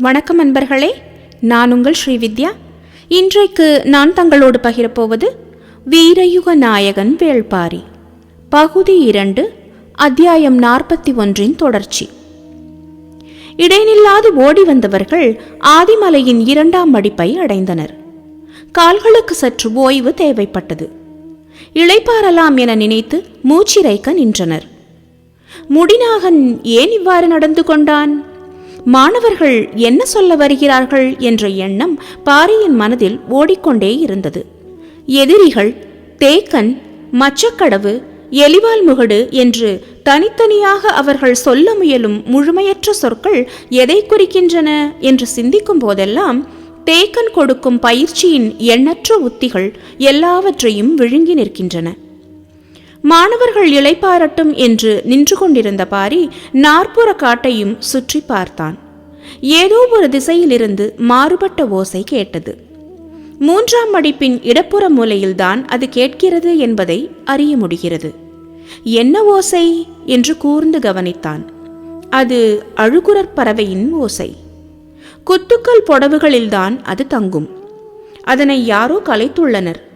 வணக்கம் அன்பர்களே நான் உங்கள் ஸ்ரீவித்யா இன்றைக்கு நான் தங்களோடு பகிரப்போவது வீரயுக நாயகன் வேள்பாரி பகுதி இரண்டு அத்தியாயம் நாற்பத்தி ஒன்றின் தொடர்ச்சி. இடைநில்லாது ஓடி வந்தவர்கள் ஆதிமலையின் இரண்டாம் மடிப்பை அடைந்தனர். கால்களுக்கு சற்று ஓய்வு தேவைப்பட்டது. இளைப்பாறலாம் என நினைத்து மூச்சிரைக்க நின்றனர். முடிநாகன் ஏன் இவ்வாறு நடந்து கொண்டான்? மாணவர்கள் என்ன சொல்ல வருகிறார்கள் என்ற எண்ணம் பாரியின் மனதில் ஓடிக்கொண்டே இருந்தது. எதிரிகள் தேக்கன் மச்சக்கடவு எலிவால் முகடு என்று தனித்தனியாக அவர்கள் சொல்ல முயலும் முழுமையற்ற சொற்கள் எதை குறிக்கின்றன என்று சிந்திக்கும் போதெல்லாம் தேக்கன் கொடுக்கும் பயிற்சியின் எண்ணற்ற உத்திகள் எல்லாவற்றையும் விழுங்கி நிற்கின்றன. மாணவர்கள் இளைப்பாரட்டும் என்று நின்று கொண்டிருந்த பாரி நாற்புற காட்டையும் சுற்றி பார்த்தான். ஏதோ ஒரு திசையிலிருந்து மாறுபட்ட ஓசை கேட்டது. மூன்றாம் மடிப்பின் இடப்புற மூலையில்தான் அது கேட்கிறது என்பதை அறிய முடிகிறது. என்ன ஓசை? என்று கூர்ந்து கவனித்தான். அது அழுகுரற் பறவையின் ஓசை. குத்துக்கள் புடவுகளில்தான் அது தங்கும். அதனை யாரோ கலைத்துள்ளனர்.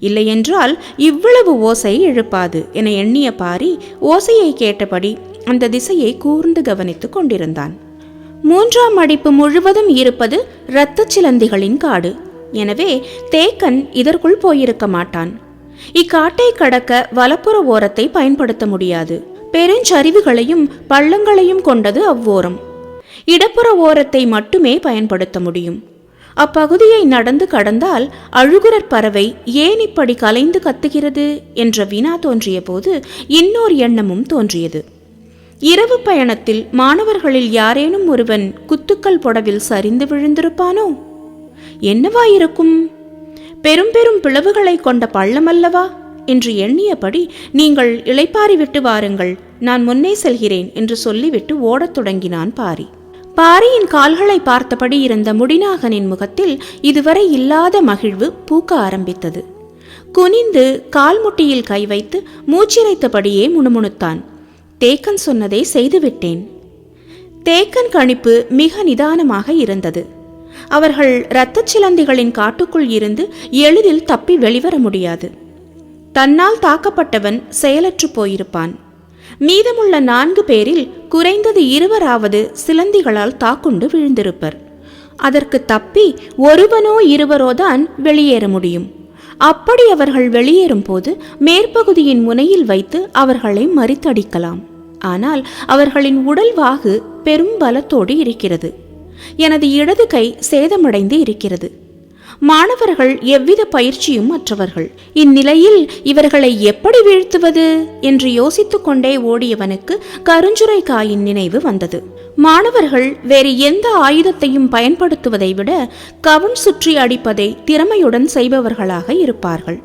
இல்லையென்றால் இவ்வளவு ஓசை எழுப்பாது என எண்ணிய பாரி ஓசையை கேட்டபடி அந்த திசையை கூர்ந்து கவனித்துக் கொண்டிருந்தான். மூன்றாம் அடிப்பு முழுவதும் இருப்பது இரத்தச் சிலந்திகளின் காடு. எனவே தேக்கன் இதற்குள் போயிருக்க மாட்டான். இக்காட்டை கடக்க வலப்புற ஓரத்தை பயன்படுத்த முடியாது. பெருஞ்சரிவுகளையும் பள்ளங்களையும் கொண்டது அவ்வோரம். இடப்புற ஓரத்தை மட்டுமே பயன்படுத்த முடியும். அப்பகுதியை நடந்து கடந்தால் அழுகுரற் பறவை ஏன் இப்படி கலைந்து கத்துகிறது? என்ற வினா தோன்றிய போது இன்னொரு எண்ணமும் தோன்றியது. இரவு பயணத்தில் மாணவர்களில் யாரேனும் ஒருவன் குத்துக்கள் புடவில் சரிந்து விழுந்திருப்பானோ? என்னவாயிருக்கும் பெரும் பெரும் பிளவுகளை கொண்ட பள்ளமல்லவா? என்று எண்ணியபடி நீங்கள் இளைப்பாரி விட்டு வாருங்கள் நான் முன்னே செல்கிறேன் என்று சொல்லிவிட்டு ஓடத் தொடங்கினான் பாரி. பாரியின் கால்களை பார்த்தபடி இருந்த முடிநாகனின் முகத்தில் இதுவரை இல்லாத மகிழ்வு பூக்க ஆரம்பித்தது. குனிந்து கால்முட்டியில் கை வைத்து மூச்சிரைத்தபடியே முணுமுணுத்தான். தேக்கன் சொன்னதை செய்துவிட்டேன். தேக்கன் கணிப்பு மிக நிதானமாக இருந்தது. அவர்கள் இரத்தச் சிலந்திகளின் காட்டுக்குள் இருந்து எளிதில் தப்பி வெளிவர முடியாது. தன்னால் தாக்கப்பட்டவன் செயலற்று போயிருப்பான். மீதமுள்ள நான்கு பேரில் குறைந்தது இருவராவது சிலந்திகளால் தாக்குண்டு விழுந்திருப்பர். அதற்கு தப்பி ஒருவனோ இருவரோதான் வெளியேற முடியும். அப்படி அவர்கள் வெளியேறும் போது மேற்பகுதியின் முனையில் வைத்து அவர்களை மறித்தடிக்கலாம். ஆனால் அவர்களின் உடல் வாகு பெரும் பலத்தோடு இருக்கிறது. எனது இடது கை சேதமடைந்து இருக்கிறது. மாணவர்கள் எவ்வித பயிற்சியும் அற்றவர்கள். இந்நிலையில் இவர்களை எப்படி வீழ்த்துவது? என்று யோசித்துக் கொண்டே ஓடியவனுக்கு கருஞ்சுரை காயின் நினைவு வந்தது. மாணவர்கள் வேறு எந்த ஆயுதத்தையும் பயன்படுத்துவதை விட கவன் சுற்றி அடிப்பதை திறமையுடன் செய்பவர்களாக இருப்பார்கள்.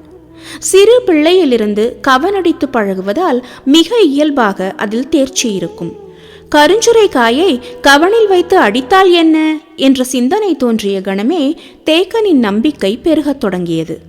சிறு பிள்ளையிலிருந்து கவனடித்து பழகுவதால் மிக இயல்பாக அதில் தேர்ச்சி இருக்கும். கருஞ்சுரை காயை கவனில் வைத்து அடித்தால் என்ன? என்ற சிந்தனை தோன்றிய கணமே தேக்கனின் நம்பிக்கை பெருகத் தொடங்கியது.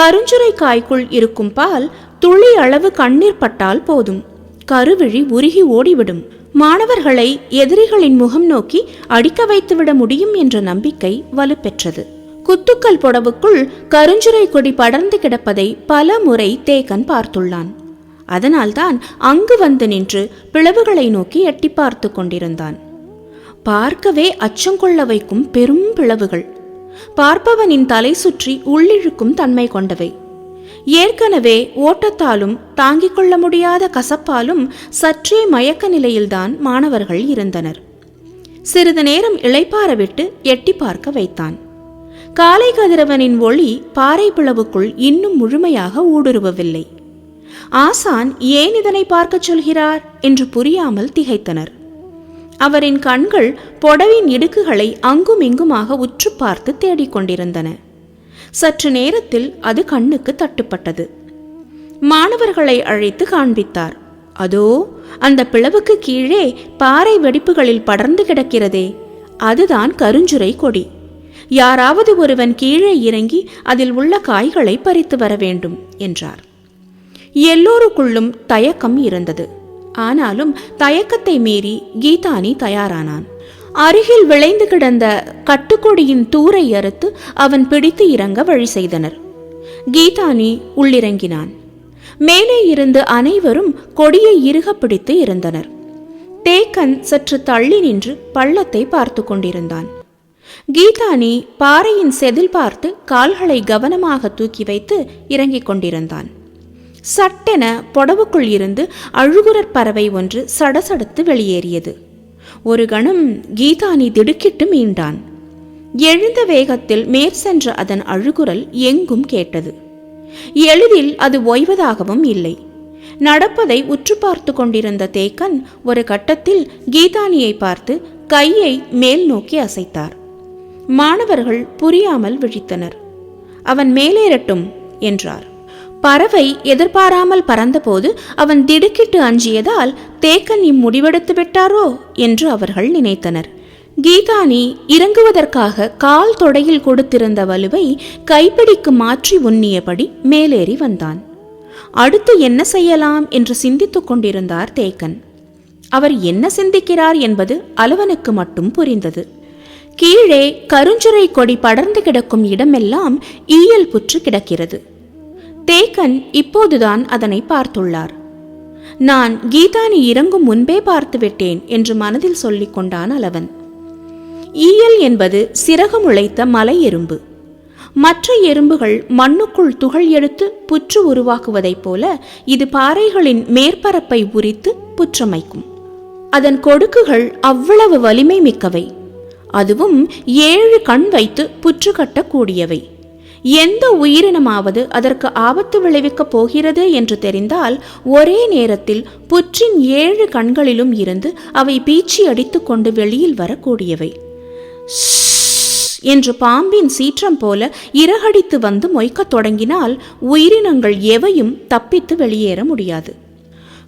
கருஞ்சுரை காய்க்குள் இருக்கும் பால் துளி அளவு கண்ணீர் பட்டால் போதும். கருவிழி உருகி ஓடிவிடும். மாணவர்களை எதிரிகளின் முகம் நோக்கி அடிக்க வைத்துவிட முடியும் என்ற நம்பிக்கை வலுப்பெற்றது. குத்துக்கல் புடவுக்குள் கருஞ்சுரை கொடி படர்ந்து கிடப்பதை பல முறை தேக்கன் பார்த்துள்ளான். அதனால்தான் அங்கு வந்து நின்று பிளவுகளை நோக்கி எட்டி பார்த்து கொண்டிருந்தான். பார்க்கவே அச்சங்கொள்ள வைக்கும் பெரும் பிளவுகள். பார்ப்பவனின் தலை சுற்றி உள்ளிழுக்கும் தன்மை கொண்டவை. ஏற்கனவே ஓட்டத்தாலும் தாங்கிக் கொள்ள முடியாத கசப்பாலும் சற்றே மயக்க நிலையில்தான் மாணவர்கள் இருந்தனர். சிறிது நேரம் இளைப்பார விட்டு எட்டி பார்க்க வைத்தான். காலை கதிரவனின் ஒளி பாறை பிளவுக்குள் இன்னும் முழுமையாக ஊடுருவவில்லை. ஆசான் ஏன் இதனை பார்க்கச் சொல்கிறார் என்று புரியாமல் திகைத்தனர். அவரின் கண்கள் பொடவின் இடுக்குகளை அங்கும் இங்குமாக உற்று பார்த்து தேடிக்கொண்டிருந்தன சற்று நேரத்தில் அது கண்ணுக்கு தட்டுப்பட்டது. மாணவர்களை அழைத்து காண்பித்தார். அதோ அந்த பிளவுக்கு கீழே பாறை வெடிப்புகளில் படர்ந்து கிடக்கிறதே. அதுதான் கருஞ்சுரை கொடி. யாராவது ஒருவன் கீழே இறங்கி அதில் உள்ள காய்களை பறித்து வர வேண்டும் என்றார். எல்லோருக்குள்ளும் தயக்கம் இருந்தது. ஆனாலும் தயக்கத்தை மீறி கீதானி தயாரானான். அருகில் விளைந்து கிடந்த கட்டுக்கொடியின் தூரை அறுத்து அவன் பிடித்து இறங்க வழி செய்தனர். கீதானி உள்ளிறங்கினான். மேலே இருந்து அனைவரும் கொடியை இறுக பிடித்து இருந்தனர். தேக்கன் சற்று தள்ளி நின்று பள்ளத்தை பார்த்து கொண்டிருந்தான். கீதானி பாறையின் செதில் பார்த்து கால்களை கவனமாக தூக்கி வைத்து இறங்கிக் கொண்டிருந்தான். சட்டென புடவுக்குள் இருந்து அழுகுரற் பறவை ஒன்று சடசடத்து வெளியேறியது. ஒரு கணம் கீதானி திடுக்கிட்டு மீண்டான். எழுந்த வேகத்தில் மேற் சென்ற அதன் அழுகுரல் எங்கும் கேட்டது. எளிதில் அது ஓய்வதாகவும் இல்லை. நடப்பதை உற்று பார்த்து கொண்டிருந்த தேக்கன் ஒரு கட்டத்தில் கீதானியை பார்த்து கையை மேல் நோக்கி அசைத்தார். மாணவர்கள் புரியாமல் விழித்தனர். அவன் மேலேறட்டும் என்றார். பறவை எதிர்பாராமல் பறந்தபோது அவன் திடுக்கிட்டு அஞ்சியதால் தேக்கன் இம்முடிவெடுத்து விட்டாரோ என்று அவர்கள் நினைத்தனர். கீதானி இறங்குவதற்காக கால் தொடையில் கொடுத்திருந்த வலுவை கைப்பிடிக்கு மாற்றி உண்ணியபடி மேலேறி வந்தான். அடுத்து என்ன செய்யலாம் என்று சிந்தித்துக் கொண்டிருந்தார் தேக்கன். அவர் என்ன சிந்திக்கிறார் என்பது அலவனுக்கு மட்டும் புரிந்தது. கீழே கருஞ்சுரை கொடி படர்ந்து கிடக்கும் இடமெல்லாம் ஈயல் புற்று கிடக்கிறது. தேக்கன் இப்போதுதான் அதனை பார்த்துள்ளார். நான் கீதானி இறங்கும் முன்பே பார்த்துவிட்டேன் என்று மனதில் சொல்லிக் கொண்டான் அளவன் ஈயல் என்பது சிறகு முளைத்த மலை எறும்பு. மற்ற எறும்புகள் மண்ணுக்குள் துகள் எடுத்து புற்று உருவாக்குவதைப் போல இது பாறைகளின் மேற்பரப்பை உரித்து புற்றமைக்கும். அதன் கொடுக்குகள் அவ்வளவு வலிமை மிக்கவை. அதுவும் ஏழு கண் வைத்து புற்று கட்டக்கூடியவை. எந்த உயிரினமாவது அதற்கு ஆபத்து விளைவிக்கப் போகிறது என்று தெரிந்தால் ஒரே நேரத்தில் புற்றின் ஏழு கண்களிலும் இருந்து அவை பீச்சி அடித்துக்கொண்டு வெளியில் வரக்கூடியவை. என்று பாம்பின் சீற்றம் போல இறகடித்து வந்து மொய்க்கத் தொடங்கினால் உயிரினங்கள் எவையும் தப்பித்து வெளியேற முடியாது.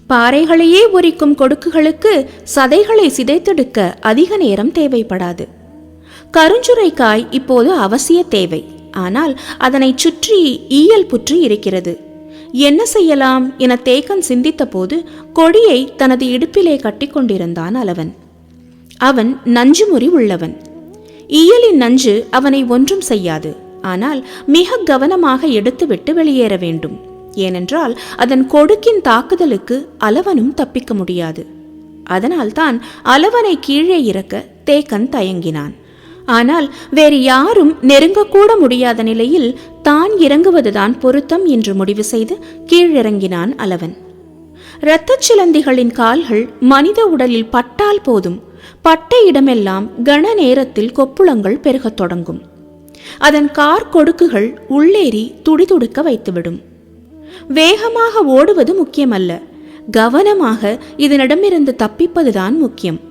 பாறைகளையே உரிக்கும் கொடுக்குகளுக்கு சதைகளை சிதைத்தெடுக்க அதிக நேரம் தேவைப்படாது. கருஞ்சுரைக்காய் இப்போது அவசிய தேவை. ஆனால் அதனை சுற்றி ஈயல் புற்று இருக்கிறது. என்ன செய்யலாம் என தேக்கன் சிந்தித்தபோது கொடியை தனது இடுப்பிலே கட்டிக்கொண்டிருந்தான் அலவன். அவன் நஞ்சுமுறி உள்ளவன். இயலின் நஞ்சு அவனை ஒன்றும் செய்யாது. ஆனால் மிக கவனமாக எடுத்துவிட்டு வெளியேற வேண்டும். ஏனென்றால் அதன் கொடுக்கின் தாக்குதலுக்கு அலவனும் தப்பிக்க முடியாது. அதனால்தான் அலவனை கீழே இறக்க தேக்கன் தயங்கினான். ஆனால் வேறு யாரும் நெருங்கக்கூட முடியாத நிலையில் தான் இறங்குவதுதான் பொருத்தம் என்று முடிவு செய்து கீழிறங்கினான் அலவன். இரத்தச் சிலந்திகளின் கால்கள் மனித உடலில் பட்டால் போதும். பட்ட இடமெல்லாம் கன நேரத்தில் கொப்புளங்கள் பெருகத் தொடங்கும். அதன் கார் கொடுக்குகள் உள்ளேறி துடிதுடுக்க வைத்துவிடும். வேகமாக ஓடுவது முக்கியமல்ல. கவனமாக இதனிடமிருந்து தப்பிப்பதுதான் முக்கியம்.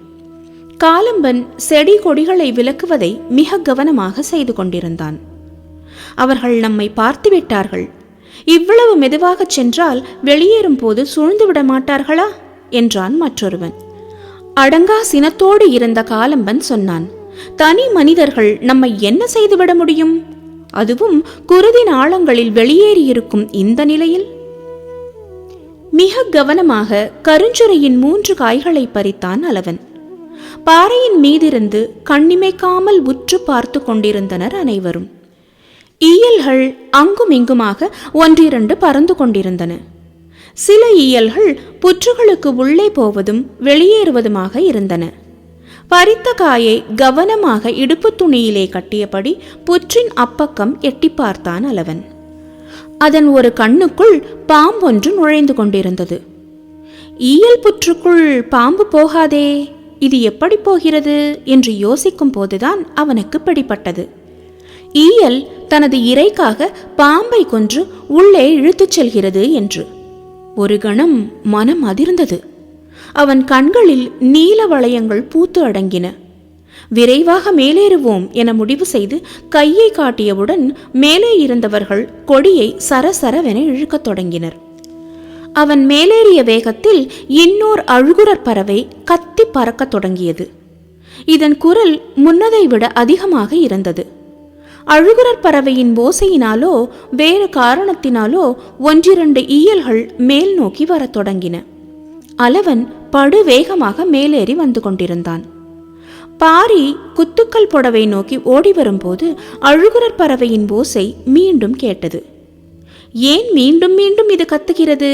காலம்பன் செடி கொடிகளை விலக்குவதை மிக கவனமாக செய்து கொண்டிருந்தான். அவர்கள் நம்மை பார்த்து விட்டார்கள். இவ்வளவு மெதுவாகச் சென்றால் வெளியேறும் போது சுழ்ந்து விட மாட்டார்களா? என்றான் மற்றொருவன். அடங்கா சினத்தோடு இருந்த காலம்பன் சொன்னான் தனி மனிதர்கள் நம்மை என்ன செய்துவிட முடியும்? அதுவும் குருதின் ஆழங்களில் வெளியேறியிருக்கும் இந்த நிலையில்? மிக கவனமாக கருஞ்சுரையின் மூன்று காய்களை பறித்தான் அளவன் பாறையின் மீதிருந்து கண்ணிமைக்காமல் உற்று பார்த்து கொண்டிருந்தனர் அனைவரும். ஈயல்கள் அங்குமிங்குமாக ஒன்றிரண்டு பறந்து கொண்டிருந்தன. சில ஈயல்கள் புற்றுகளுக்கு உள்ளே போவதும் வெளியேறுவதுமாக இருந்தன. பறித்த காயை கவனமாக இடுப்பு துணியிலே கட்டியபடி புற்றின் அப்பக்கம் எட்டி பார்த்தான் அலவன் அதன் ஒரு கண்ணுக்குள் பாம்பொன்று நுழைந்து கொண்டிருந்தது. ஈயல் புற்றுக்குள் பாம்பு போகாதே. இது எப்படி போகிறது? என்று யோசிக்கும் போதுதான் அவனுக்கு பிடிப்பட்டது ஈயல் தனது இறைக்காக பாம்பை கொன்று உள்ளே இழுத்துச் செல்கிறது என்று. ஒரு கணம் மனம் அதிர்ந்தது. அவன் கண்களில் நீல வளையங்கள் பூத்து அடங்கின. விரைவாக மேலேறுவோம் என முடிவு செய்து கையை காட்டியவுடன் மேலே இருந்தவர்கள் கொடியை சரசரவென இழுக்கத் தொடங்கினர். அவன் மேலேறிய வேகத்தில் இன்னோர் அழுகுரற் பறவை கத்தி பறக்கத் தொடங்கியது. இதன் குரல் முன்னதை விட அதிகமாக இருந்தது. அழுகுரற் பறவையின் ஓசையினாலோ வேறு காரணத்தினாலோ ஒன்றிரண்டு ஈயல்கள் மேல் நோக்கி வரத் தொடங்கின. அளவன் படு வேகமாக மேலேறி வந்து கொண்டிருந்தான். பாரி குத்துக்கல் புடவை நோக்கி ஓடி வரும்போது அழுகுரற் பறவையின் ஓசை மீண்டும் கேட்டது. ஏன் மீண்டும் மீண்டும் இது கத்துகிறது?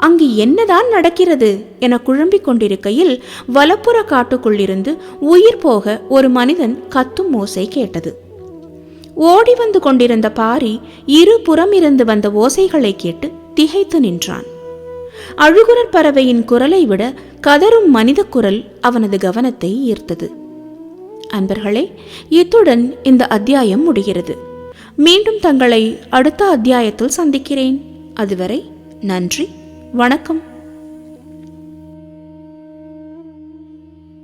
அங்கு என்னதான் நடக்கிறது என குழம்பிக் கொண்டிருக்கையில் வலப்புற காட்டுக்குள்ளிருந்து உயிர் போக ஒரு மனிதன் கத்தும் ஓசை கேட்டது. ஓடி வந்து கொண்டிருந்த பாரி இரு புறமிருந்து வந்த ஓசைகளை கேட்டு திகைத்து நின்றான். அழுகுரற் பறவையின் குரலை விட கதரும் மனித குரல் அவனது கவனத்தை ஈர்த்தது. அன்பர்களே இத்துடன் இந்த அத்தியாயம் முடிகிறது. மீண்டும் தங்களை அடுத்த அத்தியாயத்தில் சந்திக்கிறேன். அதுவரை நன்றி. வணக்கம்.